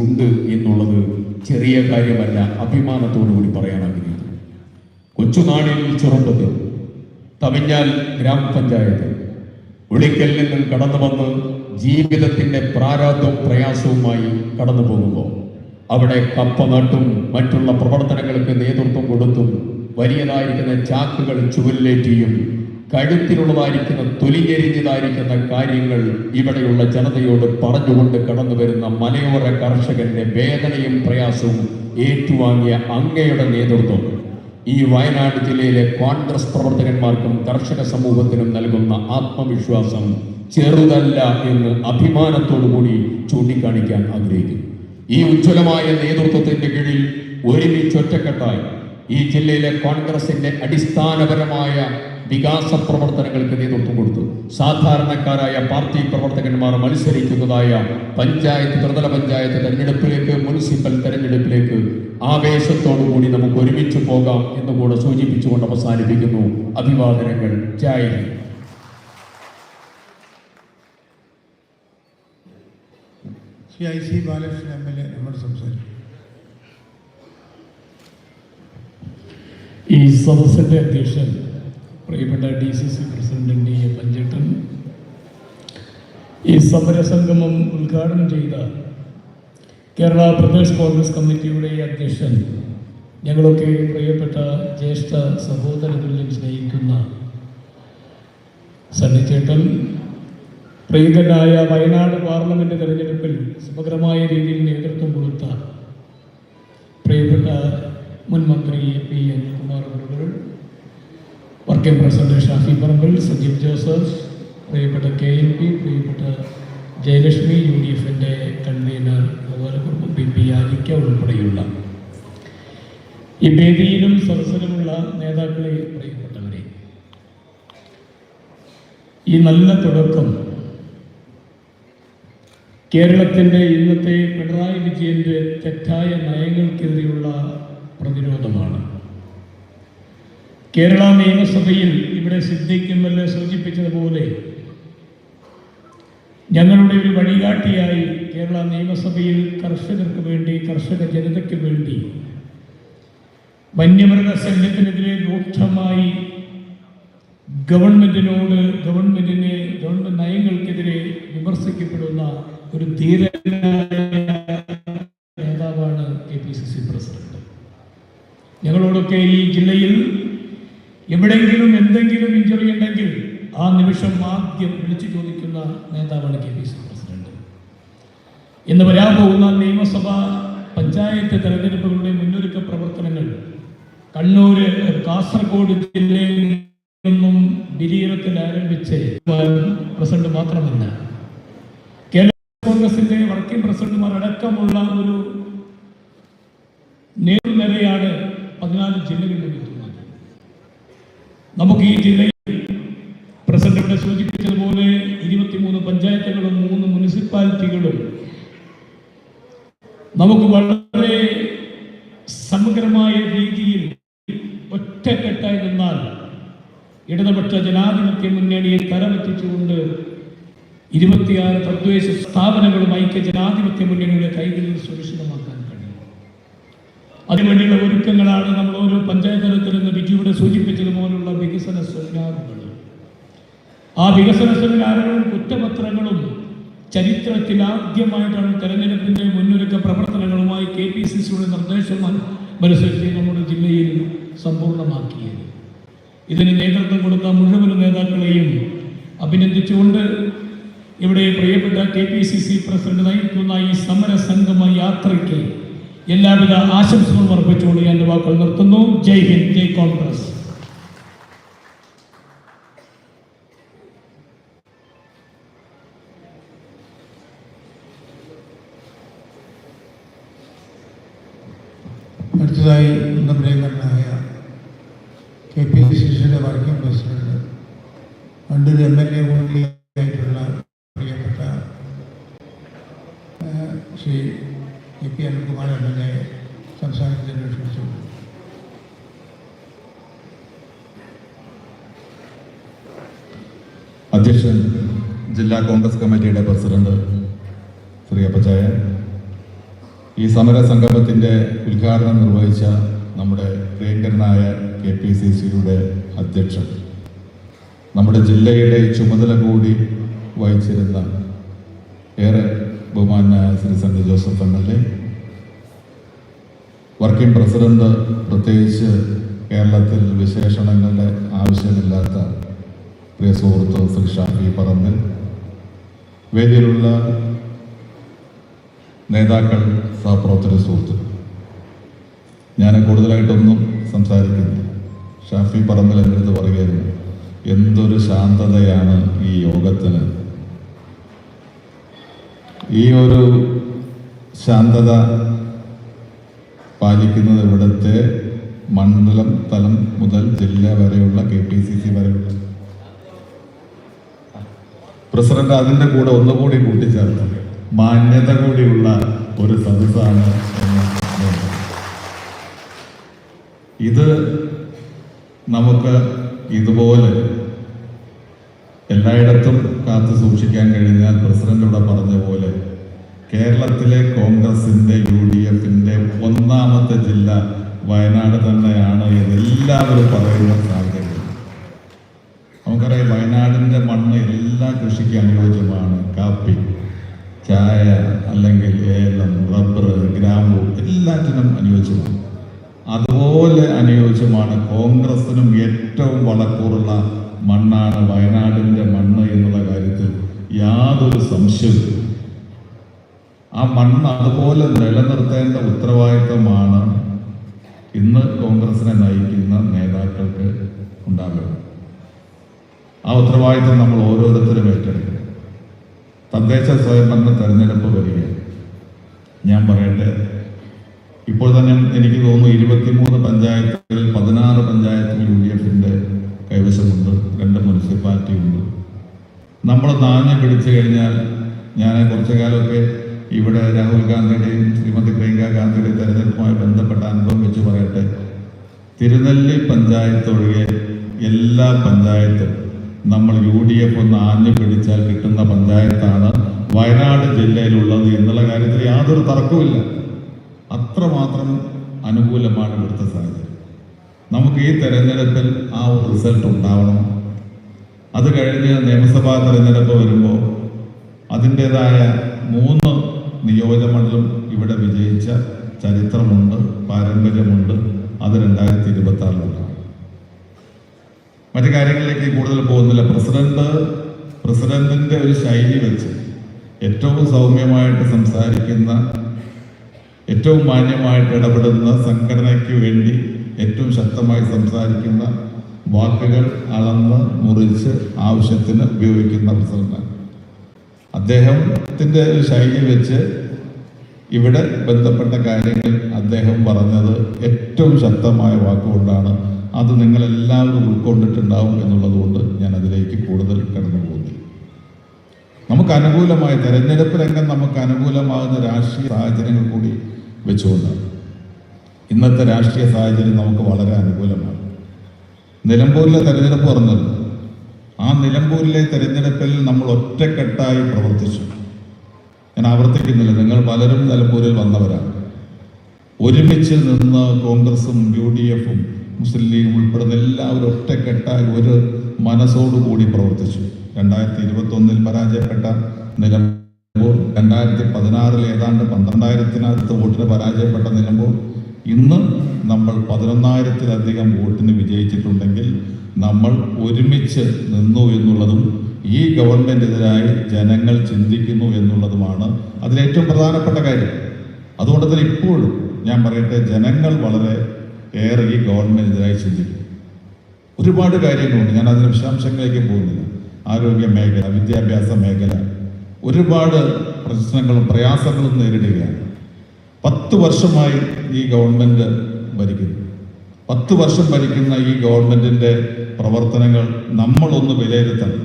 ഉണ്ട് എന്നുള്ളത് ചെറിയ കാര്യമല്ല. അഭിമാനത്തോടു കൂടി പറയാൻ ആഗ്രഹിക്കുന്നു. കൊച്ചുനാളിൽ ചെറുപ്പത്തിൽ തമിഞ്ഞാൽ ഗ്രാമപഞ്ചായത്ത് ഉളിക്കൽ നിന്നും കടന്നു വന്ന് ജീവിതത്തിന്റെ പ്രാരാബ്ദവും പ്രയാസവുമായി കടന്നു പോകുമ്പോൾ അവിടെ കപ്പ നട്ടും മറ്റുള്ള പ്രവർത്തനങ്ങൾക്ക് നേതൃത്വം കൊടുത്തും വലിയതായിരിക്കുന്ന ചാക്കുകൾ ചുവലിലേറ്റിയും കഴുത്തിലുള്ളതായിരിക്കുന്ന തൊലിയെരിഞ്ഞതായിരിക്കുന്ന കാര്യങ്ങൾ ഇവിടെയുള്ള ജനതയോട് പറഞ്ഞുകൊണ്ട് കടന്നു വരുന്ന മലയോര കർഷകന്റെ വേദനയും പ്രയാസവും ഏറ്റുവാങ്ങിയ അങ്ങയുടെ നേതൃത്വം. ഈ വയനാട് ജില്ലയിലെ കോൺഗ്രസ് പ്രവർത്തകന്മാർക്കും കർഷക സമൂഹത്തിനും നൽകുന്ന ആത്മവിശ്വാസം ചെറുതല്ല എന്ന് അഭിമാനത്തോടു കൂടി ചൂണ്ടിക്കാണിക്കാൻ ആഗ്രഹിക്കുന്നു. ഈ ഉജ്ജ്വലമായ നേതൃത്വത്തിന്റെ കീഴിൽ ഒരുമിച്ചൊറ്റക്കെട്ടായി ഈ ജില്ലയിലെ കോൺഗ്രസിന്റെ അടിസ്ഥാനപരമായ വികാസ പ്രവർത്തനങ്ങൾക്ക് നേതൃത്വം കൊടുത്തു. സാധാരണക്കാരായ പാർട്ടി പ്രവർത്തകന്മാർ മത്സരിക്കുന്നതായ പഞ്ചായത്ത് ത്രിതല പഞ്ചായത്ത് തെരഞ്ഞെടുപ്പിലേക്ക് മുനിസിപ്പൽ തെരഞ്ഞെടുപ്പിലേക്ക് ആവേശത്തോടു കൂടി നമുക്ക് ഒരുമിച്ച് പോകാം എന്ന് കൂടെ സൂചിപ്പിച്ചുകൊണ്ട് അവസാനിപ്പിക്കുന്നു. അഭിവാദനങ്ങൾ. ജായ Shri I C Balakrishnan M L A നമ്മോട് സംസാരിക്കും. ഈ സദസ്സിന്റെ അധ്യക്ഷൻ പ്രിയപ്പെട്ട D C C president D A പഞ്ചേട്ടൻ. ഈ സമരസംഗമം ഉദ്ഘാടനം ചെയ്ത കേരള പ്രദേശ് കോൺഗ്രസ് കമ്മിറ്റിയുടെ അധ്യക്ഷൻ ഞങ്ങളൊക്കെ പ്രിയപ്പെട്ട ജ്യേഷ്ഠ സഹോദരങ്ങളിലും സ്നേഹിക്കുന്ന സണ്ണിച്ചേട്ടൻ പ്രിയങ്കനായ വയനാട് പാർലമെന്റ് തെരഞ്ഞെടുപ്പിൽ സമഗ്രമായ രീതിയിൽ നേതൃത്വം കൊടുത്ത പ്രിയപ്പെട്ട മുൻ മന്ത്രി എ പി അനിൽകുമാർ അവറുകൾ working president Shafi Parambil Sajeev Joseph പ്രിയപ്പെട്ട കെ എൽ പി പ്രിയപ്പെട്ട ജയലക്ഷ്മി യു ഡി എഫിന്റെ കൺവീനർ അതുപോലെ പി പി ആലിക്ക ഉൾപ്പെടെയുള്ള. ഈ വേദിയിലും സദസ്സിലുമുള്ള നേതാക്കളെ പ്രിയപ്പെട്ടവരെ ഈ നല്ല തുടക്കം കേരളത്തിന്റെ ഇന്നത്തെ പിണറായി വിജയന്റെ തെറ്റായ നയങ്ങൾക്കെതിരെയുള്ള പ്രതിരോധമാണ്. കേരള നിയമസഭയിൽ ഇവിടെ സിദ്ധിക്കുമല്ല സൂചിപ്പിച്ചതുപോലെ ഞങ്ങളുടെ ഒരു വഴികാട്ടിയായി കേരള നിയമസഭയിൽ കർഷകർക്ക് വേണ്ടി കർഷക ജനതയ്ക്ക് വേണ്ടി വന്യമൃഗ ശല്യത്തിനെതിരെ രൂക്ഷമായി ഗവൺമെന്റിനോട് ഗവൺമെന്റിനെ ഗവൺമെന്റ് നയങ്ങൾക്കെതിരെ വിമർശിക്കപ്പെടുന്ന ഒരു ധീര നേതാവാണ് K P C C president. ഞങ്ങളോടൊക്കെ ഈ ജില്ലയിൽ എവിടെയെങ്കിലും എന്തെങ്കിലും ഇഞ്ചുറി ഉണ്ടെങ്കിൽ ആ നിമിഷം ആദ്യം വിളിച്ചു ചോദിക്കുന്ന നേതാവാണ് കെ പി സി പ്രസിഡന്റ്. ഇന്ന് വരാൻ പോകുന്ന നിയമസഭ പഞ്ചായത്ത് തെരഞ്ഞെടുപ്പുകളുടെ മുന്നൊരുക്ക പ്രവർത്തനങ്ങൾ കണ്ണൂര് കാസർഗോഡ് ജില്ലയിൽ നിന്നും ദിലീരത്തിൽ ആരംഭിച്ച് പ്രസിഡന്റ് മാത്രമല്ല. കേരള കോൺഗ്രസിന്റെ വർക്കിംഗ് പ്രസിഡന്റുമാർ അടക്കമുള്ള ഒരു നേതൃനിരയാണ് പതിനാല് ജില്ലകളിൽ നമുക്ക് ഈ ജില്ലയിൽ പ്രസിഡന്റ് ഇവിടെ സൂചിപ്പിച്ചതുപോലെ ഇരുപത്തിമൂന്ന് പഞ്ചായത്തുകളും മൂന്ന് മുനിസിപ്പാലിറ്റികളും നമുക്ക് വളരെ സമഗ്രമായ രീതിയിൽ ഒറ്റക്കെട്ടായി നിന്നാൽ ഇടതുപക്ഷ ജനാധിപത്യ മുന്നണിയെ തരമെത്തിച്ചുകൊണ്ട് ഇരുപത്തിയാറ് തദ്ദേശ സ്ഥാപനങ്ങളും ഐക്യ ജനാധിപത്യ മുന്നണിയുടെ കൈകളിൽ സുരക്ഷിതമാക്കാൻ അതിനുവേണ്ടിയുള്ള ഒരുക്കങ്ങളാണ് നമ്മൾ ഓരോ പഞ്ചായത്ത് തലത്തിൽ നിന്ന് ബിജുവിടെ സൂചിപ്പിച്ചതുപോലുള്ള വികസന സെമിനാറുകൾ. ആ വികസന സെമിനാറുകളും കുറ്റപത്രങ്ങളും ചരിത്രത്തിൽ ആദ്യമായിട്ടാണ് തെരഞ്ഞെടുപ്പിന്റെ മുന്നൊരുക്ക പ്രവർത്തനങ്ങളുമായി കെ പി സി സിയുടെ നിർദ്ദേശം മനസ്സിലാക്കി നമ്മുടെ ജില്ലയിൽ സമ്പൂർണമാക്കിയത് ഇതിന് നേതൃത്വം കൊടുത്ത മുഴുവൻ നേതാക്കളെയും അഭിനന്ദിച്ചുകൊണ്ട് ഇവിടെ പ്രിയപ്പെട്ട K P C C president നയിക്കുന്ന ഈ സമര സംഗമ യാത്രയ്ക്ക് എല്ലാവിധ ആശംസകളും അർപ്പിച്ചുകൊണ്ട് ഞാൻ വാക്കുകൾ നിർത്തുന്നു. ജയ് ഹിന്ദ് ജയ് കോൺഗ്രസ്. അടുത്തതായി നമ്മുടെ കെ പി സി സിയുടെ വർക്കിംഗ് പ്രസിഡന്റ് പണ്ടൊരു എം എൽ എ കൂടിയായിട്ടുള്ള പ്രിയപ്പെട്ട ആ, Shri A P Anilkumar M L A സംസ്ഥാനത്തിന് ക്ഷണിച്ചു അധ്യക്ഷൻ ജില്ലാ കോൺഗ്രസ് കമ്മിറ്റിയുടെ പ്രസിഡന്റ് ശ്രീ അപ്പച്ചായൻ ഈ സമര സംഗമത്തിന്റെ ഉദ്ഘാടനം നിർവഹിച്ച നമ്മുടെ പ്രിയങ്കരനായ കെ പി സി സിയുടെ അധ്യക്ഷൻ. നമ്മുടെ ജില്ലയുടെ ചുമതല കൂടി വഹിച്ചിരുന്ന ഏറെ ബഹുമാനായ Shri Sunny Joseph M L A working president പ്രത്യേകിച്ച് കേരളത്തിൽ വിശേഷണങ്ങളുടെ ആവശ്യമില്ലാത്ത പ്രിയ സുഹൃത്ത് ശ്രീ ഷാഫി പറമ്പിൽ വേദിയിലുള്ള നേതാക്കൾ സഹപ്രവർത്തക സുഹൃത്തുക്കൾ. ഞാൻ കൂടുതലായിട്ടൊന്നും സംസാരിക്കുന്നില്ല. ഷാഫി പറമ്പിൽ എന്റെ അടുത്ത് പറയുകയായിരുന്നു എന്തൊരു ശാന്തതയാണ് ഈ യോഗത്തിന്. ഈ ഒരു ശാന്തത പാലിക്കുന്നത് ഇവിടുത്തെ മണ്ഡലം തലം മുതൽ ജില്ല വരെയുള്ള കെ പി സി സി വരെയുള്ള പ്രസിഡന്റ് അതിന്റെ കൂടെ ഒന്നുകൂടി കൂട്ടിച്ചേർത്ത് മാന്യത കൂടിയുള്ള ഒരു സദസ്സാണ് ഇത് നമുക്ക് ഇതുപോലെ എല്ലായിടത്തും കാത്തു സൂക്ഷിക്കാൻ കഴിഞ്ഞാൽ പ്രസിഡന്റ് ഇവിടെ പറഞ്ഞ പോലെ കേരളത്തിലെ കോൺഗ്രസിന്റെ യു ഡി എഫിന്റെ ഒന്നാമത്തെ ജില്ല വയനാട് തന്നെയാണ് എന്ന് എല്ലാവരും പറയുന്ന സാഹചര്യം നമുക്കറിയാം വയനാടിന്റെ മണ്ണ് എല്ലാ കൃഷിക്ക് അനുയോജ്യമാണ്. കാപ്പി ചായ അല്ലെങ്കിൽ ഏലം റബ്ബർ ഗ്രാമ്പു എല്ലാറ്റിനും അനുയോജ്യമാണ്. അതുപോലെ അനുയോജ്യമാണ് കോൺഗ്രസിനും ഏറ്റവും വളക്കൂറുള്ള മണ്ണാണ് വയനാടിന്റെ മണ്ണ് എന്നുള്ള കാര്യത്തിൽ യാതൊരു സംശയവും ആ മണ്ണ് അതുപോലെ നിലനിർത്തേണ്ട ഉത്തരവാദിത്തമാണ് ഇന്ന് കോൺഗ്രസിനെ നയിക്കുന്ന നേതാക്കൾക്ക് ഉണ്ടാകുന്നത്. ആ ഉത്തരവാദിത്തം നമ്മൾ ഓരോരുത്തരും ഏറ്റെടുക്കണം. തദ്ദേശ സ്വയംഭരണ തെരഞ്ഞെടുപ്പ് വരികയാണ്. ഞാൻ പറയട്ടെ ഇപ്പോൾ തന്നെ എനിക്ക് തോന്നുന്നു ഇരുപത്തിമൂന്ന് പഞ്ചായത്തുകളിൽ പതിനാറ് പഞ്ചായത്തുകൾ യു ഡി എഫിന്റെ കൈവശമുണ്ട്. രണ്ട് മുനിസിപ്പാലിറ്റി ഉണ്ട് നമ്മൾ നാഞ്ഞ് പിടിച്ചു കഴിഞ്ഞാൽ ഞാൻ കുറച്ചു കാലമൊക്കെ ഇവിടെ രാഹുൽ ഗാന്ധിയുടെയും ശ്രീമതി പ്രിയങ്ക ഗാന്ധിയുടെയും തെരഞ്ഞെടുപ്പുമായി ബന്ധപ്പെട്ട അനുഭവം വെച്ച് പറയട്ടെ. തിരുനെല്ലി പഞ്ചായത്ത് ഒഴികെ എല്ലാ പഞ്ചായത്തും നമ്മൾ യു ഡി എഫ് ഒന്ന് ആഞ്ഞു പിടിച്ചാൽ കിട്ടുന്ന പഞ്ചായത്താണ് വയനാട് ജില്ലയിലുള്ളത് എന്നുള്ള കാര്യത്തിൽ യാതൊരു തർക്കവുമില്ല. അത്രമാത്രം അനുകൂലമാണ് ഇവിടുത്തെ സാഹചര്യം. നമുക്ക് ഈ തെരഞ്ഞെടുപ്പിൽ ആ ഒരു റിസൾട്ട് ഉണ്ടാവണം. അത് കഴിഞ്ഞ് നിയമസഭാ തെരഞ്ഞെടുപ്പ് വരുമ്പോൾ അതിന്റെതായ മൂന്ന് നിയോജകമണ്ഡലം ഇവിടെ വിജയിച്ച ചരിത്രമുണ്ട് പാരമ്പര്യമുണ്ട്. അത് രണ്ടായിരത്തി ഇരുപത്തി ആറിലുണ്ടാകും മറ്റു കാര്യങ്ങളിലേക്ക് കൂടുതൽ പോകുന്നില്ല. പ്രസിഡന്റ് പ്രസിഡന്റിന്റെ ഒരു ശൈലി വെച്ച് ഏറ്റവും സൗമ്യമായിട്ട് സംസാരിക്കുന്ന ഏറ്റവും മാന്യമായിട്ട് ഇടപെടുന്ന സംഘടനയ്ക്ക് വേണ്ടി ഏറ്റവും ശക്തമായി സംസാരിക്കുന്ന വാക്കുകൾ അളന്ന് മുറിച്ച് ആവശ്യത്തിന് ഉപയോഗിക്കുന്ന പ്രസിഡന്റ് അദ്ദേഹത്തിന്റെ ഒരു ശൈലി വെച്ച് ഇവിടെ ബന്ധപ്പെട്ട കാര്യങ്ങൾ അദ്ദേഹം പറഞ്ഞത് ഏറ്റവും ശക്തമായ വാക്കുകൊണ്ടാണ്. അത് നിങ്ങളെല്ലാവരും ഉൾക്കൊണ്ടിട്ടുണ്ടാവും എന്നുള്ളതുകൊണ്ട് ഞാൻ അതിലേക്ക് കൂടുതൽ കടന്നു പോകുന്നില്ല നമുക്ക് അനുകൂലമായ തെരഞ്ഞെടുപ്പ് രംഗം നമുക്ക് അനുകൂലമാകുന്ന രാഷ്ട്രീയ സാഹചര്യങ്ങൾ കൂടി വെച്ചുകൊണ്ടാണ്. ഇന്നത്തെ രാഷ്ട്രീയ സാഹചര്യം നമുക്ക് വളരെ അനുകൂലമാണ്. നിലമ്പൂരിലെ തെരഞ്ഞെടുപ്പ് പറഞ്ഞല്ലോ ആ നിലമ്പൂരിലെ തെരഞ്ഞെടുപ്പിൽ നമ്മൾ ഒറ്റക്കെട്ടായി പ്രവർത്തിച്ചു. ഞാൻ ആവർത്തിക്കുന്നില്ല നിങ്ങൾ പലരും നിലമ്പൂരിൽ വന്നവരാണ്. ഒരുമിച്ച് നിന്ന് കോൺഗ്രസും യു ഡി എഫും മുസ്ലിം ലീഗും ഉൾപ്പെടുന്ന എല്ലാവരും ഒറ്റക്കെട്ടായി ഒരു മനസ്സോടുകൂടി പ്രവർത്തിച്ചു. രണ്ടായിരത്തി ഇരുപത്തി ഒന്നിൽ പരാജയപ്പെട്ട നിലമ്പൂർ രണ്ടായിരത്തി പതിനാറിൽ ഏതാണ്ട് പന്ത്രണ്ടായിരത്തിനകത്ത് വോട്ടിന് പരാജയപ്പെട്ട നിലമ്പൂർ ഇന്ന് നമ്മൾ പതിനൊന്നായിരത്തിലധികം വോട്ടിന് വിജയിച്ചിട്ടുണ്ടെങ്കിൽ നമ്മൾ ഒരുമിച്ച് നിന്നു എന്നുള്ളതും ഈ ഗവൺമെന്റെതിരായി ജനങ്ങൾ ചിന്തിക്കുന്നു എന്നുള്ളതുമാണ് അതിലേറ്റവും പ്രധാനപ്പെട്ട കാര്യം. അതുകൊണ്ട് തന്നെ ഇപ്പോഴും ഞാൻ പറയട്ടെ ജനങ്ങൾ വളരെ ഏറെ ഈ ഗവൺമെന്റെതിരായി ചിന്തിക്കും ഒരുപാട് കാര്യങ്ങളുണ്ട്. ഞാൻ അതിന് വിശദാംശങ്ങളിലേക്ക് പോകുന്നില്ല. ആരോഗ്യ മേഖല വിദ്യാഭ്യാസ മേഖല ഒരുപാട് പ്രശ്നങ്ങളും പ്രയാസങ്ങളും നേരിടുകയാണ്. പത്ത് വർഷമായി ഈ ഗവൺമെന്റ് ഭരിക്കുന്നു. പത്ത് വർഷം ഭരിക്കുന്ന ഈ ഗവൺമെന്റിന്റെ പ്രവർത്തനങ്ങൾ നമ്മളൊന്ന് വിലയിരുത്തണം.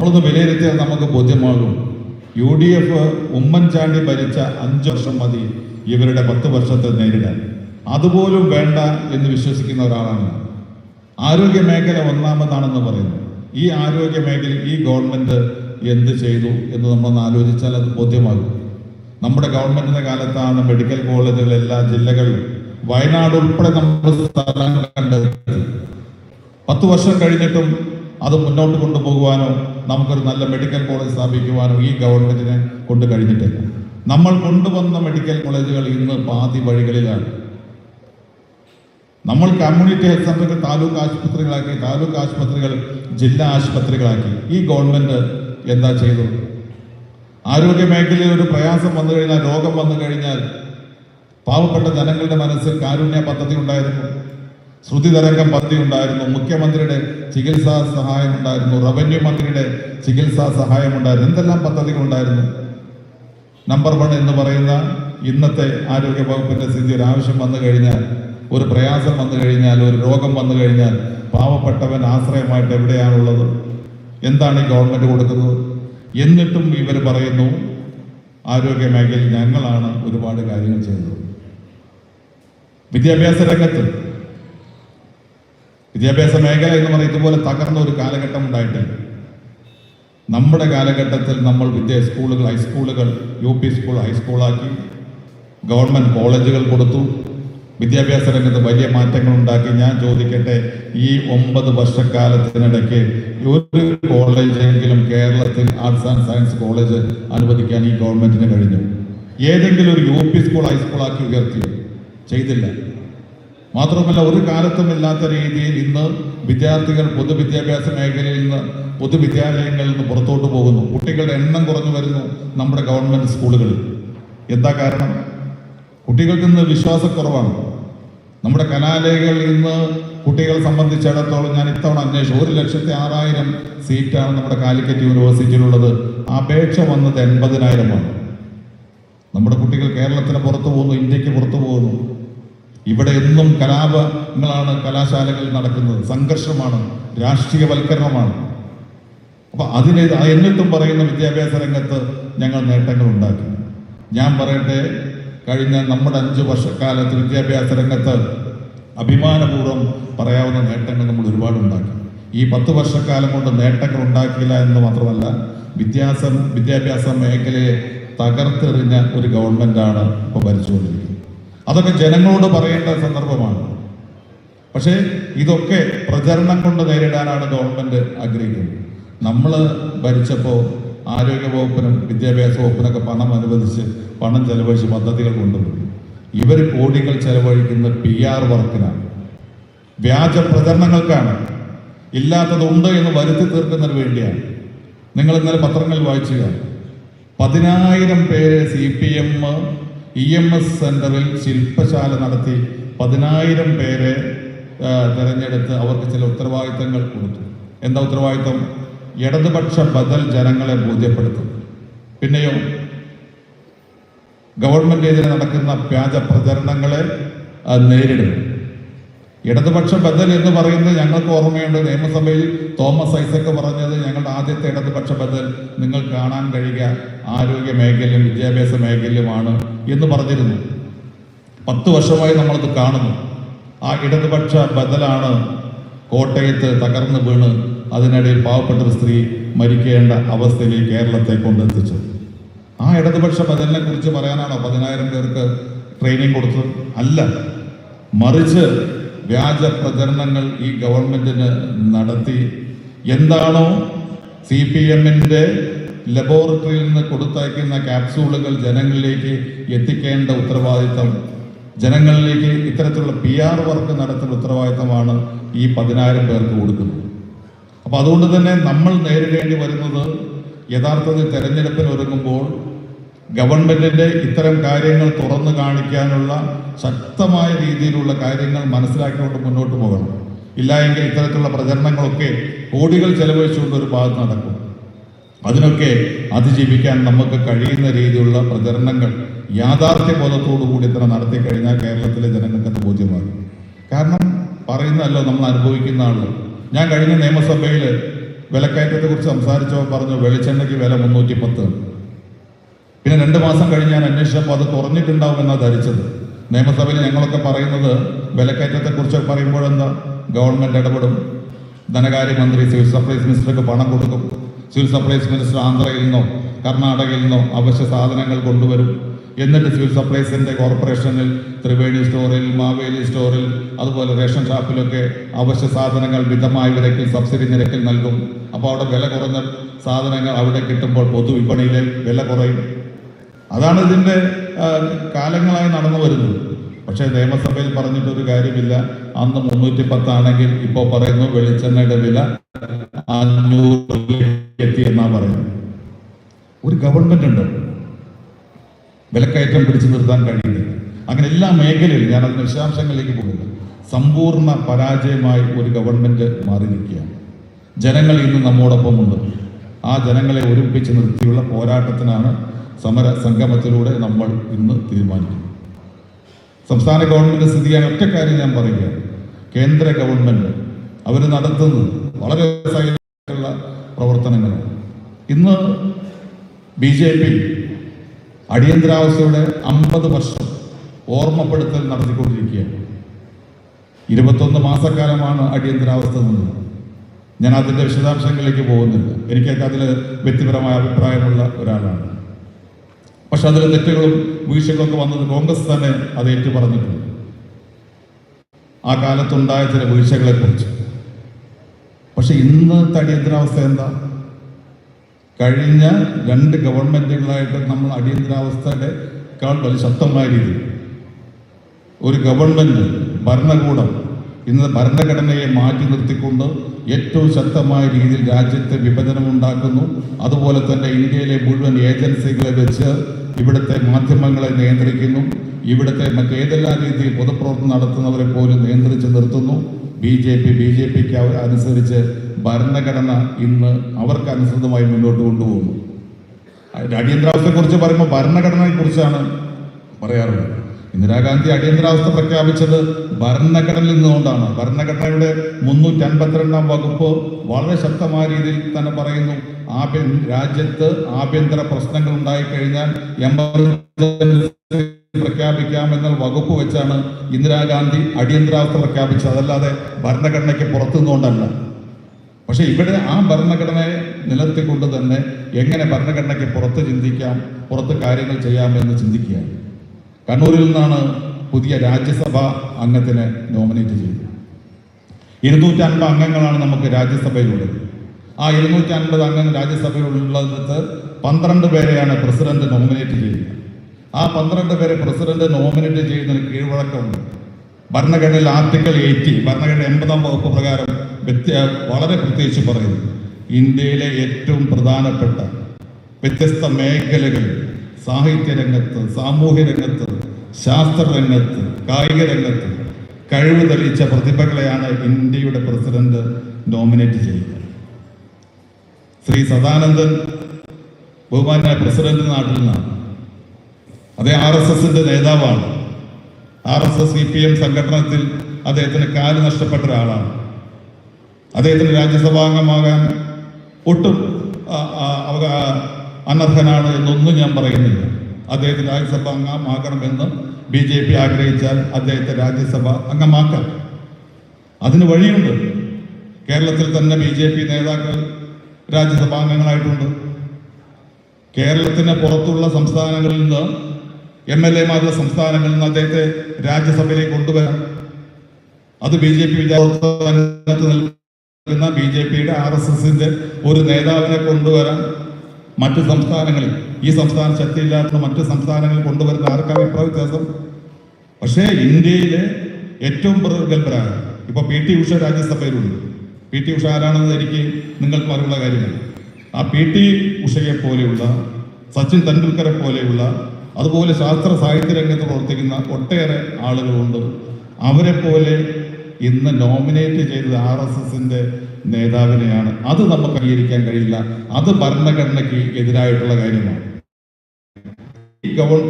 നമ്മളൊന്ന് വിലയിരുത്തിയാൽ നമുക്ക് ബോധ്യമാകും. യു ഡി എഫ് ഉമ്മൻചാണ്ടി ഭരിച്ച അഞ്ച് വർഷം മതി ഇവരുടെ പത്ത് വർഷത്തെ നേരിടാൻ. അതുപോലും വേണ്ട എന്ന് വിശ്വസിക്കുന്ന ഒരാളാണ് ആരോഗ്യ മേഖല ഒന്നാമതാണെന്ന് പറയുന്നു. ഈ ആരോഗ്യ മേഖല ഈ ഗവൺമെന്റ് എന്ത് ചെയ്തു എന്ന് നമ്മൾ ആലോചിച്ചാൽ അത് ബോധ്യമാകും. നമ്മുടെ ഗവൺമെന്റിന്റെ കാലത്താണ് മെഡിക്കൽ കോളേജുകൾ എല്ലാ ജില്ലകളിലും വയനാട് ഉൾപ്പെടെ നമ്മൾ സ്ഥലം കണ്ടത് പത്ത് വർഷം കഴിഞ്ഞിട്ടും അത് മുന്നോട്ട് കൊണ്ടുപോകുവാനോ നമുക്കൊരു നല്ല മെഡിക്കൽ കോളേജ് സ്ഥാപിക്കുവാനോ ഈ ഗവൺമെന്റിനെ കൊണ്ട് കഴിഞ്ഞിട്ടില്ല. നമ്മൾ കൊണ്ടുവന്ന മെഡിക്കൽ കോളേജുകൾ ഇന്ന് പാതി വഴികളിലാണ്. നമ്മൾ കമ്മ്യൂണിറ്റി ഹെൽത്ത് സെന്ററുകൾ താലൂക്ക് ആശുപത്രികളാക്കി താലൂക്ക് ആശുപത്രികൾ ജില്ലാ ആശുപത്രികളാക്കി. ഈ ഗവൺമെന്റ് എന്താ ചെയ്തത് ആരോഗ്യ മേഖലയിൽ ഒരു പ്രയാസം വന്നു കഴിഞ്ഞാൽ രോഗം വന്നു കഴിഞ്ഞാൽ പാവപ്പെട്ട ജനങ്ങളുടെ മനസ്സിൽ കാരുണ്യ പദ്ധതി ഉണ്ടായിരുന്നു. ശ്രുതി തരംഗം പദ്ധതി ഉണ്ടായിരുന്നു. മുഖ്യമന്ത്രിയുടെ ചികിത്സാ സഹായം ഉണ്ടായിരുന്നു. റവന്യൂ മന്ത്രിയുടെ ചികിത്സാ സഹായം ഉണ്ടായിരുന്നു. എന്തെല്ലാം പദ്ധതികൾ ഉണ്ടായിരുന്നു? നമ്പർ വൺ എന്ന് പറയുന്ന ഇന്നത്തെ ആരോഗ്യ വകുപ്പിന്റെ സ്ഥിതി. ഒരു ആവശ്യം വന്നു കഴിഞ്ഞാൽ ഒരു പ്രയാസം വന്നു കഴിഞ്ഞാൽ ഒരു രോഗം വന്നു കഴിഞ്ഞാൽ പാവപ്പെട്ടവൻ ആശ്രയമായിട്ട് എവിടെയാണുള്ളത്? എന്താണ് ഈ ഗവൺമെന്റ് കൊടുക്കുന്നത്? എന്നിട്ടും ഇവർ പറയുന്നു ആരോഗ്യ മേഖലയിൽ ഞങ്ങളാണ് ഒരുപാട് കാര്യങ്ങൾ ചെയ്തത് വിദ്യാഭ്യാസ രംഗത്ത് വിദ്യാഭ്യാസ മേഖല എന്ന് പറയുന്നത് ഇതുപോലെ തകർന്ന ഒരു കാലഘട്ടം ഉണ്ടായിട്ടില്ല. നമ്മുടെ കാലഘട്ടത്തിൽ നമ്മൾ വിദ്യ സ്കൂളുകൾ ഹൈസ്കൂളുകൾ യു പി സ്കൂൾ ഹൈസ്കൂളാക്കി ഗവൺമെന്റ് കോളേജുകൾ കൊടുത്തു. വിദ്യാഭ്യാസ രംഗത്ത് വലിയ മാറ്റങ്ങൾ ഉണ്ടാക്കി. ഞാൻ ചോദിക്കട്ടെ ഈ ഒമ്പത് വർഷക്കാലത്തിനിടയ്ക്ക് ഒരു കോളേജെങ്കിലും കേരളത്തിൽ ആർട്സ് ആൻഡ് സയൻസ് കോളേജ് അനുവദിക്കാൻ ഈ ഗവൺമെന്റിന് കഴിഞ്ഞു? ഏതെങ്കിലും ഒരു യു പി സ്കൂൾ ഹൈസ്കൂളാക്കി ഉയർത്തി ചെയ്തില്ല. മാത്രമല്ല ഒരു കാലത്തും ഇല്ലാത്ത രീതിയിൽ ഇന്ന് വിദ്യാർത്ഥികൾ പൊതുവിദ്യാഭ്യാസ മേഖലയിൽ നിന്ന് പൊതുവിദ്യാലയങ്ങളിൽ നിന്ന് പുറത്തോട്ട് പോകുന്നു. കുട്ടികളുടെ എണ്ണം കുറഞ്ഞു വരുന്നു നമ്മുടെ ഗവൺമെന്റ് സ്കൂളുകളിൽ. എന്താ കാരണം? കുട്ടികൾക്ക് ഇന്ന് വിശ്വാസക്കുറവാണ്. നമ്മുടെ കലാലയങ്ങൾ ഇന്ന് കുട്ടികളെ സംബന്ധിച്ചിടത്തോളം ഞാൻ ഇത്തവണ അന്വേഷിച്ചു. ഒരു ലക്ഷത്തി ആറായിരം സീറ്റാണ് നമ്മുടെ കാലിക്കറ്റ് യൂണിവേഴ്സിറ്റിയിലുള്ളത്. അപേക്ഷ വന്നത് എൺപതിനായിരമാണ് നമ്മുടെ കുട്ടികൾ കേരളത്തിന് പുറത്തു പോകുന്നു ഇന്ത്യയ്ക്ക് പുറത്തു പോകുന്നു. ഇവിടെ എന്നും കലാപങ്ങളാണ് കലാശാലകളിൽ നടക്കുന്നത്. സംഘർഷമാണ് രാഷ്ട്രീയവൽക്കരണമാണ്. അപ്പൊ അതിനെ എന്നിട്ടും പറയുന്ന വിദ്യാഭ്യാസ രംഗത്ത് ഞങ്ങൾ നേട്ടങ്ങൾ ഉണ്ടാക്കി. ഞാൻ പറയട്ടെ കഴിഞ്ഞ നമ്മുടെ അഞ്ച് വർഷക്കാലത്ത് വിദ്യാഭ്യാസ രംഗത്ത് അഭിമാനപൂർവം പറയാവുന്ന നേട്ടങ്ങൾ നമ്മൾ ഒരുപാട് ഉണ്ടാക്കി. ഈ പത്ത് വർഷക്കാലം കൊണ്ട് നേട്ടങ്ങൾ ഉണ്ടാക്കിയില്ല എന്ന് മാത്രമല്ല വിദ്യാസം വിദ്യാഭ്യാസ മേഖലയെ തകർത്തെറിഞ്ഞ ഒരു ഗവൺമെന്റാണ് ഇപ്പോൾ ഭരിച്ചുകൊണ്ടിരിക്കുന്നത്. അതൊക്കെ ജനങ്ങളോട് പറയേണ്ട സന്ദർഭമാണ്. പക്ഷേ ഇതൊക്കെ പ്രചരണം കൊണ്ട് നേരിടാനാണ് ഗവൺമെന്റ് ആഗ്രഹിക്കുന്നത്. നമ്മൾ ഭരിച്ചപ്പോൾ ആരോഗ്യ വകുപ്പിനും വിദ്യാഭ്യാസ വകുപ്പിനൊക്കെ പണം അനുവദിച്ച് പണം ചെലവഴിച്ച് പദ്ധതികൾ കൊണ്ടുപോയി ഇവർ കോടികൾ ചെലവഴിക്കുന്ന പി ആർ വർക്കിനാണ്. വ്യാജ പ്രചരണങ്ങൾക്കാണ്. ഇല്ലാത്തതുണ്ട് എന്ന് വരുത്തി തീർക്കുന്നതിന് വേണ്ടിയാണ്. നിങ്ങൾ ഇന്നലെ പത്രങ്ങളിൽ വായിച്ചുക. പതിനായിരം പേരെ C P M E M S സെന്ററിൽ ശില്പശാല നടത്തി പതിനായിരം പേരെ തെരഞ്ഞെടുത്ത് അവർക്ക് ചില ഉത്തരവാദിത്തങ്ങൾ കൊടുത്തു. എന്താ ഉത്തരവാദിത്തം? ഇടതുപക്ഷ ബദൽ ജനങ്ങളെ ബോധ്യപ്പെടുത്തും. പിന്നെയോ ഗവൺമെന്റിനെതിരെ നടക്കുന്ന വ്യാജ പ്രചരണങ്ങളെ നേരിടും. ഇടതുപക്ഷ ബദൽ എന്ന് പറയുന്നത് ഞങ്ങൾക്ക് ഓർമ്മയുണ്ട്. നിയമസഭയിൽ തോമസ് ഐസക് പറഞ്ഞത് ഞങ്ങളുടെ ആദ്യത്തെ ഇടതുപക്ഷ ബദൽ നിങ്ങൾ കാണാൻ കഴിയുക. ആരോഗ്യ മേഖലയും വിദ്യാഭ്യാസ മേഖലയുമാണ് എന്ന് പറഞ്ഞിരുന്നു. പത്ത് വർഷമായി നമ്മളത് കാണുന്നു. ആ ഇടതുപക്ഷ ബദലാണ് കോട്ടയത്ത് തകർന്നു വീണ് അതിനിടയിൽ പാവപ്പെട്ട ഒരു സ്ത്രീ മരിക്കേണ്ട അവസ്ഥയിലേക്ക് കേരളത്തെ കൊണ്ടെത്തിച്ചു ആ ഇടതുപക്ഷ ബദലിനെ കുറിച്ച് പറയാനാണോ? പതിനായിരം പേർക്ക് ട്രെയിനിങ് കൊടുത്തത്? അല്ല. മറിച്ച് വ്യാജ പ്രചരണങ്ങൾ ഈ ഗവൺമെന്റിന് നടത്തി. എന്താണോ സി പി എമ്മിന്റെ ലബോറട്ടറിയിൽ നിന്ന് കൊടുത്തയക്കുന്ന ക്യാപ്സൂളുകൾ ജനങ്ങളിലേക്ക് എത്തിക്കേണ്ട ഉത്തരവാദിത്തം ജനങ്ങളിലേക്ക് ഇത്തരത്തിലുള്ള പി ആർ വർക്ക് നടത്തുന്ന ഉത്തരവാദിത്തമാണ് ഈ പതിനായിരം പേർക്ക് കൊടുക്കുന്നത്. അപ്പൊ അതുകൊണ്ട് തന്നെ നമ്മൾ നേരിടേണ്ടി വരുന്നത് യഥാർത്ഥത്തിൽ തെരഞ്ഞെടുപ്പിന് ഒരുങ്ങുമ്പോൾ ഗവൺമെന്റിന്റെ ഇത്തരം കാര്യങ്ങൾ തുറന്നു കാണിക്കാനുള്ള ശക്തമായ രീതിയിലുള്ള കാര്യങ്ങൾ മനസ്സിലാക്കിക്കൊണ്ട് മുന്നോട്ട് പോകണം. ഇല്ലായെങ്കിൽ ഇത്തരത്തിലുള്ള പ്രചരണങ്ങളൊക്കെ കോടികൾ ചെലവഴിച്ചുകൊണ്ട് ഒരു ഭാഗത്ത് നടക്കും. അതിനൊക്കെ അതിജീവിക്കാൻ നമുക്ക് കഴിയുന്ന രീതിയിലുള്ള പ്രചരണങ്ങൾ യാഥാർത്ഥ്യ ബോധത്തോടു കൂടി തന്നെ നടത്തി കഴിഞ്ഞാൽ കേരളത്തിലെ ജനങ്ങൾക്ക് അത് ബോധ്യമാകും. കാരണം പറയുന്നതല്ലോ നമ്മൾ അനുഭവിക്കുന്ന ആൾ. ഞാൻ കഴിഞ്ഞ നിയമസഭയിൽ വിലക്കയറ്റത്തെ കുറിച്ച് സംസാരിച്ചപ്പോൾ പറഞ്ഞു വെളിച്ചെണ്ണയ്ക്ക് വില മുന്നൂറ്റി പത്ത് പിന്നെ രണ്ട് മാസം കഴിഞ്ഞ് ഞാൻ അന്വേഷിച്ചപ്പോൾ അത് കുറഞ്ഞിട്ടുണ്ടാവുമെന്നാണ് ധരിച്ചത്. നിയമസഭയിൽ ഞങ്ങളൊക്കെ പറയുന്നത് വിലക്കയറ്റത്തെ കുറിച്ച് പറയുമ്പോൾ എന്താ ഗവൺമെന്റ് ഇടപെടും. ധനകാര്യമന്ത്രി സിവിൽ സപ്ലൈസ് മിനിസ്റ്റർക്ക് പണം കൊടുക്കും. സിവിൽ സപ്ലൈസ് മിനിസ്റ്റർ ആന്ധ്രയിൽ നിന്നോ കർണാടകയിൽ നിന്നോ അവശ്യ സാധനങ്ങൾ കൊണ്ടുവരും. എന്നിട്ട് സിവിൽ സപ്ലൈസിന്റെ കോർപ്പറേഷനിൽ ത്രിവേണി സ്റ്റോറിൽ മാവേലി സ്റ്റോറിൽ അതുപോലെ റേഷൻ ഷാപ്പിലൊക്കെ അവശ്യ സാധനങ്ങൾ മിതമായ വിലക്കിൽ സബ്സിഡി നിരക്കിൽ നൽകും. അപ്പോൾ അവിടെ വില കുറഞ്ഞ സാധനങ്ങൾ അവിടെ കിട്ടുമ്പോൾ പൊതുവിപണിയിലെ വില കുറയും. അതാണ് ഇതിന്റെ കാലങ്ങളായി നടന്നു വരുന്നത്. പക്ഷേ നിയമസഭയിൽ പറഞ്ഞിട്ടൊരു കാര്യമില്ല. അന്ന് മുന്നൂറ്റി പത്താണെങ്കിൽ ഇപ്പോൾ പറയുന്നു വെളിച്ചെണ്ണയുടെ വില അഞ്ഞൂറ് എത്തി എന്നാ പറയുന്നത്. ഒരു ഗവൺമെന്റ് ഉണ്ട്. വിലക്കയറ്റം പിടിച്ചു നിർത്താൻ കഴിയുന്നില്ല അങ്ങനെ എല്ലാ മേഖലയിലും ഞാൻ അതിന് വിശദാംശങ്ങളിലേക്ക് പോകുന്നു. സമ്പൂർണ പരാജയമായി ഒരു ഗവൺമെന്റ് മാറി നിൽക്കുകയാണ്. ജനങ്ങൾ ഇന്ന് നമ്മോടൊപ്പമുണ്ട് ആ ജനങ്ങളെ ഒരുമിപ്പിച്ച് നിർത്തിയുള്ള പോരാട്ടത്തിനാണ് സമര സംഗമത്തിലൂടെ നമ്മൾ ഇന്ന് തീരുമാനിക്കുന്നത്. സംസ്ഥാന ഗവൺമെന്റ് സ്ഥിതി ചെയ്യാൻ ഒറ്റ കാര്യം ഞാൻ പറയുകയാണ്. കേന്ദ്ര ഗവൺമെന്റ് അവർ നടത്തുന്നത് വളരെ സൈലന്റായിട്ടുള്ള പ്രവർത്തനങ്ങളാണ്. ഇന്ന് ബി ജെ പി അടിയന്തരാവസ്ഥയുടെ അമ്പത് വർഷം ഓർമ്മപ്പെടുത്തൽ നടത്തിക്കൊണ്ടിരിക്കുകയാണ്. ഇരുപത്തൊന്ന് മാസക്കാലമാണ് അടിയന്തരാവസ്ഥ നിന്നത് ഞാൻ അതിന്റെ വിശദാംശങ്ങളിലേക്ക് പോകുന്നില്ല. എനിക്കൊക്കെ അതിൽ വ്യക്തിപരമായ അഭിപ്രായമുള്ള ഒരാളാണ്. പക്ഷെ അതിൽ തെറ്റുകളും വീഴ്ചകളൊക്കെ വന്നത് കോൺഗ്രസ് തന്നെ അത് ഏറ്റു പറഞ്ഞിട്ടുണ്ട് ആ കാലത്തുണ്ടായ ചില വീഴ്ചകളെ കുറിച്ച് പക്ഷെ ഇന്നത്തെ അടിയന്തരാവസ്ഥ എന്താ? കഴിഞ്ഞ രണ്ട് ഗവൺമെന്റുകളായിട്ട് നമ്മൾ അടിയന്തരാവസ്ഥയുടെ കാൾ വലിയ ശക്തമായ രീതിയിൽ. ഒരു ഗവൺമെന്റ് ഭരണകൂടം ഇന്ന് ഭരണഘടനയെ മാറ്റി നിർത്തിക്കൊണ്ട് ഏറ്റവും ശക്തമായ രീതിയിൽ രാജ്യത്തെ വിഭജനം ഉണ്ടാക്കുന്നു. അതുപോലെ തന്നെ ഇന്ത്യയിലെ മുഴുവൻ ഏജൻസികളെ വെച്ച് ഇവിടുത്തെ മാധ്യമങ്ങളെ നിയന്ത്രിക്കുന്നു. ഇവിടുത്തെ മറ്റേതെല്ലാം രീതിയിൽ പൊതുപ്രവർത്തനം നടത്തുന്നവരെ പോലും നിയന്ത്രിച്ച് നിർത്തുന്നു. B J P B J പിക്ക് അനുസരിച്ച് ഭരണഘടന ഇന്ന് അവർക്ക് അനുസൃതമായി മുന്നോട്ട് കൊണ്ടുപോകുന്നു. അടിയന്തരാവസ്ഥയെ കുറിച്ച് പറയുമ്പോൾ ഭരണഘടനയെ കുറിച്ചാണ് പറയാറുള്ളത്. ഇന്ദിരാഗാന്ധി അടിയന്തരാവസ്ഥ പ്രഖ്യാപിച്ചത് ഭരണഘടനയിൽ നിന്നുകൊണ്ടാണ്. ഭരണഘടനയുടെ മുന്നൂറ്റി അൻപത്തിരണ്ടാം വകുപ്പ് വളരെ ശക്തമായ രീതിയിൽ തന്നെ പറയുന്നു ആഭ്യ രാജ്യത്ത് ആഭ്യന്തര പ്രശ്നങ്ങൾ ഉണ്ടായിക്കഴിഞ്ഞാൽ പ്രഖ്യാപിക്കാം പ്രഖ്യാപിക്കാമെന്ന വകുപ്പ് വെച്ചാണ് ഇന്ദിരാഗാന്ധി അടിയന്തരാവസ്ഥ പ്രഖ്യാപിച്ചത്. അതല്ലാതെ ഭരണഘടനയ്ക്ക് പുറത്തു നിന്നുകൊണ്ടല്ല പക്ഷെ ഇവിടെ ആ ഭരണഘടനയെ നിലത്തിക്കൊണ്ട് തന്നെ എങ്ങനെ ഭരണഘടനയ്ക്ക് പുറത്ത് ചിന്തിക്കാം പുറത്ത് കാര്യങ്ങൾ ചെയ്യാമെന്ന് ചിന്തിക്കുകയാണ്. കണ്ണൂരിൽ നിന്നാണ് പുതിയ രാജ്യസഭ അംഗത്തിനെ നോമിനേറ്റ് ചെയ്തത് ഇരുന്നൂറ്റി അൻപത് അംഗങ്ങളാണ് നമുക്ക് രാജ്യസഭയിലുള്ളത്. ആ ഇരുന്നൂറ്റി അംഗങ്ങൾ രാജ്യസഭയിലുള്ളത് പന്ത്രണ്ട് പേരെയാണ് പ്രസിഡന്റ് നോമിനേറ്റ് ചെയ്യുന്നത്. ആ പന്ത്രണ്ട് പേരെ പ്രസിഡന്റ് നോമിനേറ്റ് ചെയ്യുന്നതിന് കീഴ്വഴക്കമുണ്ട്. ഭരണഘടനയിൽ ആർട്ടിക്കിൾ എയ്റ്റി ഭരണഘടന എൺപതാം വകുപ്പ് പ്രകാരം വ്യത്യ വളരെ പ്രത്യേകിച്ച് പറയുന്നു. ഇന്ത്യയിലെ ഏറ്റവും പ്രധാനപ്പെട്ട വ്യത്യസ്ത മേഖലകളിൽ സാഹിത്യ രംഗത്ത് സാമൂഹ്യ രംഗത്ത് ശാസ്ത്ര രംഗത്ത് കായിക രംഗത്ത് കഴിവ് തെളിയിച്ച പ്രതിഭകളെയാണ് ഇന്ത്യയുടെ പ്രസിഡന്റ് നോമിനേറ്റ് ചെയ്യുന്നത്. ശ്രീ സദാനന്ദൻ ബഹുമാനായ പ്രസിഡന്റ് നാട്ടിൽ നിന്നാണ്. അതേ ആർ എസ് എസിന്റെ നേതാവാണ്. R S S C P M സംഘടനത്തിൽ അദ്ദേഹത്തിന് കാൽ നഷ്ടപ്പെട്ട ഒരാളാണ്. അദ്ദേഹത്തിന് രാജ്യസഭാംഗമാകാൻ ഒട്ടും അനർഹനാണ് എന്നൊന്നും ഞാൻ പറയുന്നില്ല. അദ്ദേഹത്തിന് രാജ്യസഭ അംഗമാകണമെന്ന് ബി ജെ പി ആഗ്രഹിച്ചാൽ അദ്ദേഹത്തെ രാജ്യസഭ അംഗമാക്കാം. അതിന് വഴിയുണ്ട്. കേരളത്തിൽ തന്നെ ബി ജെ പി നേതാക്കൾ രാജ്യസഭാംഗങ്ങളായിട്ടുണ്ട് കേരളത്തിന് പുറത്തുള്ള സംസ്ഥാനങ്ങളിൽ നിന്ന് എം എൽ എമാരുടെ സംസ്ഥാനങ്ങളിൽ നിന്ന് അദ്ദേഹത്തെ രാജ്യസഭയിലേക്ക് കൊണ്ടുവരാം. അത് ബി ജെ പി വിചാരത്ത് നിൽക്കുന്ന ബി ജെ പിയുടെ ആർ എസ് എസിന്റെ ഒരു നേതാവിനെ കൊണ്ടുവരാൻ മറ്റു സംസ്ഥാനങ്ങളിൽ ഈ സംസ്ഥാന ശക്തിയില്ലാത്ത മറ്റു സംസ്ഥാനങ്ങളിൽ കൊണ്ടുവരുന്ന ആർക്കാണ് ഇപ്രായ വ്യത്യാസം? പക്ഷേ ഇന്ത്യയിലെ ഏറ്റവും പ്രഗത്ഭരായ ഇപ്പൊ പി ടി ഉഷ രാജ്യസഭയിലുണ്ട്. പി ടി ഉഷ ആരാണെന്ന് എനിക്ക് നിങ്ങൾക്ക് അറിവുള്ള കാര്യമാണ് ആ പി ടി ഉഷയെ പോലെയുള്ള സച്ചിൻ തെണ്ടുൽക്കറെ പോലെയുള്ള അതുപോലെ ശാസ്ത്ര സാഹിത്യ രംഗത്ത് പ്രവർത്തിക്കുന്ന ഒട്ടേറെ ആളുകളുണ്ട്. അവരെ പോലെ ഇന്ന് നോമിനേറ്റ് ചെയ്തത് ആർ എസ് എസിന്റെ നേതാവിനെയാണ്. അത് നമുക്ക് അംഗീകരിക്കാൻ കഴിയില്ല. അത് ഭരണഘടനയ്ക്ക് എതിരായിട്ടുള്ള കാര്യമാണ്.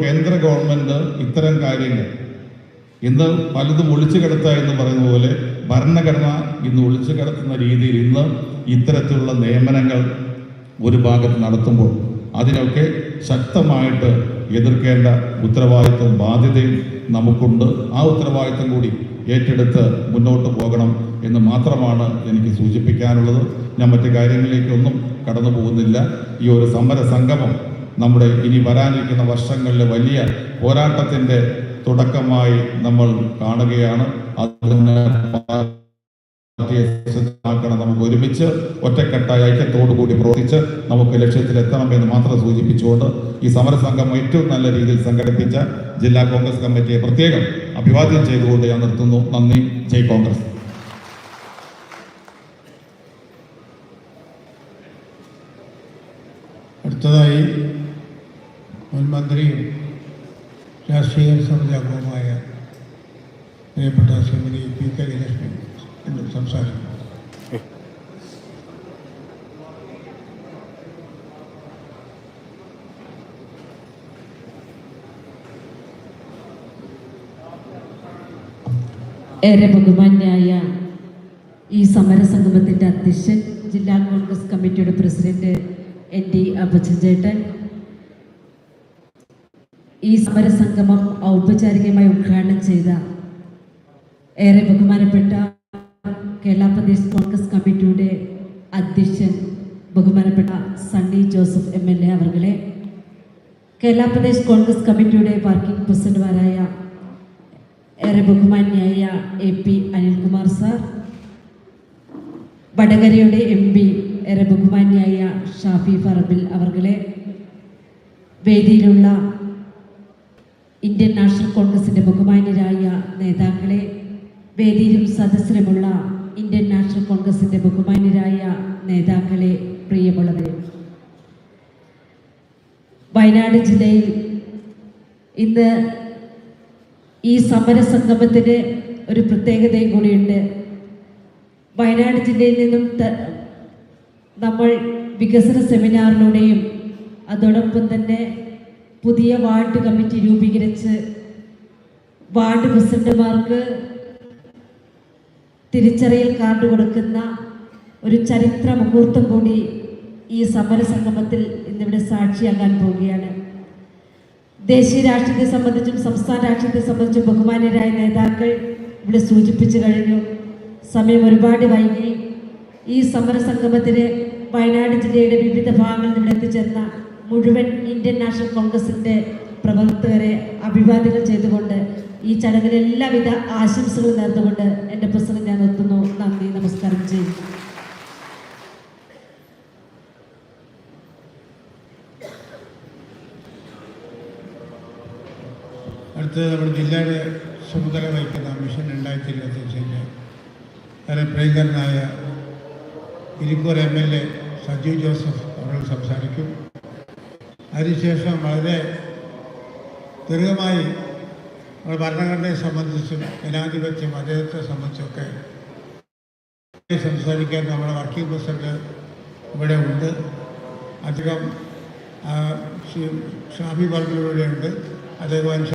കേന്ദ്ര ഗവൺമെന്റ് ഇത്തരം കാര്യങ്ങൾ ഇന്ന് പലതും ഒളിച്ചു കിടത്ത എന്ന് പറയുന്ന പോലെ ഭരണഘടന ഇന്ന് ഒളിച്ചു കിടത്തുന്ന രീതിയിൽ ഇന്ന് ഇത്തരത്തിലുള്ള നിയമനങ്ങൾ ഒരു ഭാഗത്ത് നടത്തുമ്പോൾ അതിനൊക്കെ ശക്തമായിട്ട് എതിർക്കേണ്ട ഉത്തരവാദിത്വം ബാധ്യതയും നമുക്കുണ്ട്. ആ ഉത്തരവാദിത്വം കൂടി ഏറ്റെടുത്ത് മുന്നോട്ട് പോകണം എന്ന് മാത്രമാണ് എനിക്ക് സൂചിപ്പിക്കാനുള്ളത്. ഞാൻ മറ്റു കാര്യങ്ങളിലേക്കൊന്നും കടന്നു പോകുന്നില്ല. ഈ ഒരു സമര സംഗമം നമ്മുടെ ഇനി വരാനിരിക്കുന്ന വർഷങ്ങളിൽ വലിയ പോരാട്ടത്തിന്റെ തുടക്കമായി നമ്മൾ കാണുകയാണ്. അതിന് നമുക്ക് ഒരുമിച്ച് ഒറ്റക്കെട്ടായ ഐക്യത്തോടു കൂടി പ്രവർത്തിച്ച് നമുക്ക് ലക്ഷ്യത്തിലെത്തണം എന്ന് മാത്രം സൂചിപ്പിച്ചുകൊണ്ട് ഈ സമരസംഘം ഏറ്റവും നല്ല രീതിയിൽ സംഘടിപ്പിച്ച ജില്ലാ കോൺഗ്രസ് കമ്മിറ്റിയെ പ്രത്യേകം അഭിവാദ്യം ചെയ്തുകൊണ്ട് ഞാൻ നിർത്തുന്നു. നന്ദി. ജയ് കോൺഗ്രസ്. അടുത്തതായി മുൻമന്ത്രിയും രാഷ്ട്രീയ സമിതി അംഗവുമായ പ്രിയപ്പെട്ട ശ്രീമതി പി കെ ലക്ഷ്മി സംസാരിക്കും. ഏറെ ബഹുമാന്യായ ഈ സമരസംഗമത്തിന്റെ അധ്യക്ഷൻ ജില്ലാ കോൺഗ്രസ് കമ്മിറ്റിയുടെ പ്രസിഡന്റ് എൻ ഡി അബച്ചേട്ടൻ ഈ സമരസംഗമം ഔപചാരികമായി ഉദ്ഘാടനം ചെയ്ത ഏറെ ബഹുമാനപ്പെട്ട കേരള പ്രദേശ് കോൺഗ്രസ് കമ്മിറ്റിയുടെ അധ്യക്ഷൻ ബഹുമാനപ്പെട്ട Sunny Joseph M L A അവർകളെ Kerala Pradesh Congress കമ്മിറ്റിയുടെ വർക്കിംഗ് പ്രസിഡന്റുമാരായ ഏറെ ബഹുമാന്യായ എ പി അനിൽകുമാർ സാർ വടകരയുടെ എം പി ഏറെ ബഹുമാന്യായ ഷാഫി ഫറബിൽ അവർകളെ വേദിയിലുള്ള ഇന്ത്യൻ നാഷണൽ കോൺഗ്രസിന്റെ ബഹുമാന്യരായ നേതാക്കളെ വേദിയിലും സദസ്സിലുമുള്ള ഇന്ത്യൻ നാഷണൽ കോൺഗ്രസിന്റെ ബഹുമാന്യരായ നേതാക്കളെ പ്രിയമുള്ളവരെ വയനാട് ജില്ലയിൽ ഇന്ന് ഈ സമര സമരസംഗമത്തിന് ഒരു പ്രത്യേകതയും കൂടിയുണ്ട്. വയനാട് ജില്ലയിൽ നിന്നും നമ്മൾ വികസന സെമിനാറിലൂടെയും അതോടൊപ്പം തന്നെ പുതിയ വാർഡ് കമ്മിറ്റി രൂപീകരിച്ച് വാർഡ് പ്രസിഡന്റുമാർക്ക് തിരിച്ചറിയൽ കാർഡ് കൊടുക്കുന്ന ഒരു ചരിത്ര മുഹൂർത്തം കൂടി ഈ സമരസംഗമത്തിൽ ഇന്നിവിടെ സാക്ഷിയാകാൻ പോവുകയാണ്. ദേശീയ രാഷ്ട്രീയത്തെ സംബന്ധിച്ചും സംസ്ഥാന രാഷ്ട്രീയത്തെ സംബന്ധിച്ചും ബഹുമാന്യരായ നേതാക്കൾ ഇവിടെ സൂചിപ്പിച്ചു കഴിഞ്ഞു. സമയം ഒരുപാട് വൈകി. ഈ സമരസംഗമത്തിന് വയനാട് ജില്ലയുടെ വിവിധ ഭാഗങ്ങളിൽ നിന്ന് എത്തിച്ചേർന്ന മുഴുവൻ ഇന്ത്യൻ നാഷണൽ കോൺഗ്രസിന്റെ പ്രവർത്തകരെ അഭിവാദ്യങ്ങൾ ചെയ്തുകൊണ്ട് ഈ ചടങ്ങിൽ എല്ലാവിധ ആശംസകളും നേർന്നുകൊണ്ട് എന്റെ പ്രസിഡന്റ് ഞാൻ നിർത്തുന്നു നന്ദി നമസ്കാരം ചെയ്യും അടുത്തത് നമ്മുടെ ജില്ലയുടെ ചുമതല വഹിക്കുന്ന മിഷൻ രണ്ടായിരത്തി ഇരുപത്തി അഞ്ചിന്റെ വളരെ പ്രിയങ്കരനായ Irikkur M L A Sajeev Joseph അവർ സംസാരിക്കും. അതിനുശേഷം വളരെ ദീർഘമായി നമ്മുടെ ഭരണഘടനയെ സംബന്ധിച്ചും ജനാധിപത്യം അദ്ദേഹത്തെ സംബന്ധിച്ചൊക്കെ സംസാരിക്കാൻ നമ്മുടെ വർക്കിംഗ് പ്രസിഡന്റ് ഇവിടെ ഉണ്ട്. അധികം ഷാഫി വർഗിലൂടെ ഉണ്ട്. അദ്ദേഹം